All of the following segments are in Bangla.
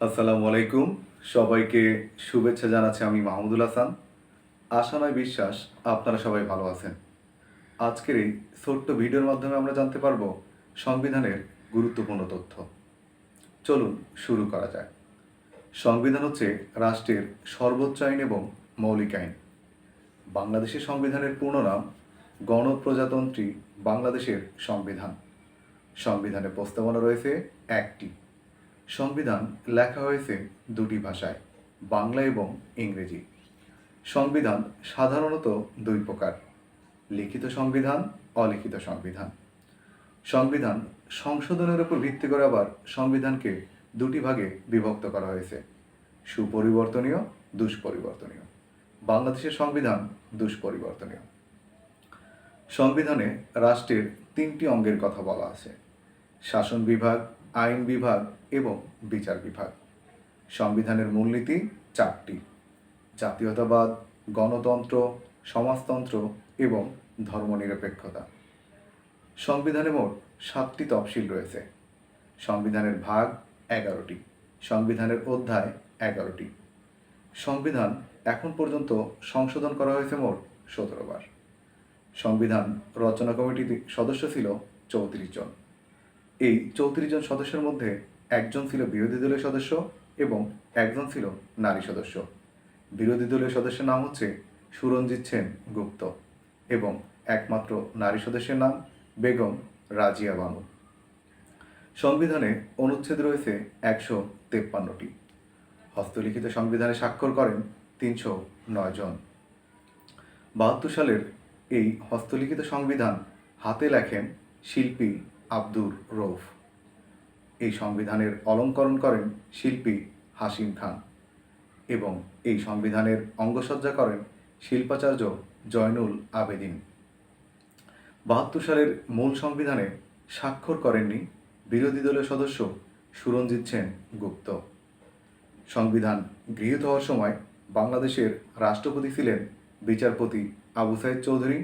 আসসালামু আলাইকুম। সবাইকে শুভেচ্ছা জানাচ্ছি আমি মাহমুদুল হাসান। আশা নয় বিশ্বাস, আপনারা সবাই ভালো আছেন। আজকের এই ছোট্ট ভিডিওর মাধ্যমে আমরা জানতে পারব সংবিধানের গুরুত্বপূর্ণ তথ্য। চলুন শুরু করা যাক। সংবিধান হচ্ছে রাষ্ট্রের সর্বোচ্চ আইন এবং মৌলিক আইন। বাংলাদেশের সংবিধানের পূর্ণ নাম গণপ্রজাতন্ত্রী বাংলাদেশের সংবিধান। সংবিধানে প্রস্তাবনা রয়েছে একটি। সংবিধান লেখা হয়েছে দুটি ভাষায়, বাংলা এবং ইংরেজি। সংবিধান সাধারণত দুই প্রকার, লিখিত সংবিধান, অলিখিত সংবিধান। সংবিধান সংশোধনের উপর ভিত্তি করে আবার সংবিধানকে দুটি ভাগে বিভক্ত করা হয়েছে, সুপরিবর্তনীয়, দুষ্পরিবর্তনীয়। বাংলাদেশের সংবিধান দুষ্পরিবর্তনীয়। সংবিধানে রাষ্ট্রের তিনটি অঙ্গের কথা বলা আছে, শাসন বিভাগ আইন বিভাগ এবং বিচার বিভাগ। সংবিধানের মূলনীতি চারটি। জাতীয়তাবাদ, গণতন্ত্র, সমাজতন্ত্র এবং ধর্মনিরপেক্ষতা। সংবিধানে মোট সাতটি তফসিল রয়েছে। সংবিধানের ভাগ এগারোটি। সংবিধানের অধ্যায় এগারোটি। সংবিধান এখন পর্যন্ত সংশোধন করা হয়েছে মোট সতেরো বার। সংবিধান রচনা কমিটির সদস্য ছিল চৌত্রিশ জন। এই চৌত্রিশ জন সদস্যের মধ্যে একজন ছিল বিরোধী দলের সদস্য এবং একজন ছিল নারী সদস্য। বিরোধী দলের সদস্যের নাম হচ্ছে সুরঞ্জিত সেন গুপ্ত এবং একমাত্র নারী সদস্যের নাম বেগম রাজিয়া বানু। সংবিধানে অনুচ্ছেদ রয়েছে একশো তেপ্পান্নটি। হস্তলিখিত সংবিধানে স্বাক্ষর করেন তিনশো নয় জন। বাহাত্তর সালের এই হস্তলিখিত সংবিধান হাতে লেখেন শিল্পী আব্দুর রৌফ। এই সংবিধানের অলঙ্করণ করেন শিল্পী হাসিম খান এবং এই সংবিধানের অঙ্গসজ্জা করেন শিল্পাচার্য জয়নুল আবেদিন। বাহাত্তর সালের মূল সংবিধানে স্বাক্ষর করেননি বিরোধী দলের সদস্য সুরঞ্জিত সেন গুপ্ত। সংবিধান গৃহীত হওয়ার সময় বাংলাদেশের রাষ্ট্রপতি ছিলেন বিচারপতি আবু সাইদ চৌধুরী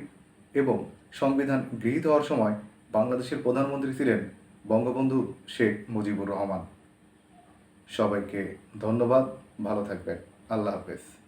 এবং সংবিধান গৃহীত হওয়ার সময় বাংলাদেশের প্রধানমন্ত্রী ছিলেন বঙ্গবন্ধু শেখ মুজিবুর রহমান। সবাইকে ধন্যবাদ ভালো থাকবেন। আল্লাহ হাফেজ।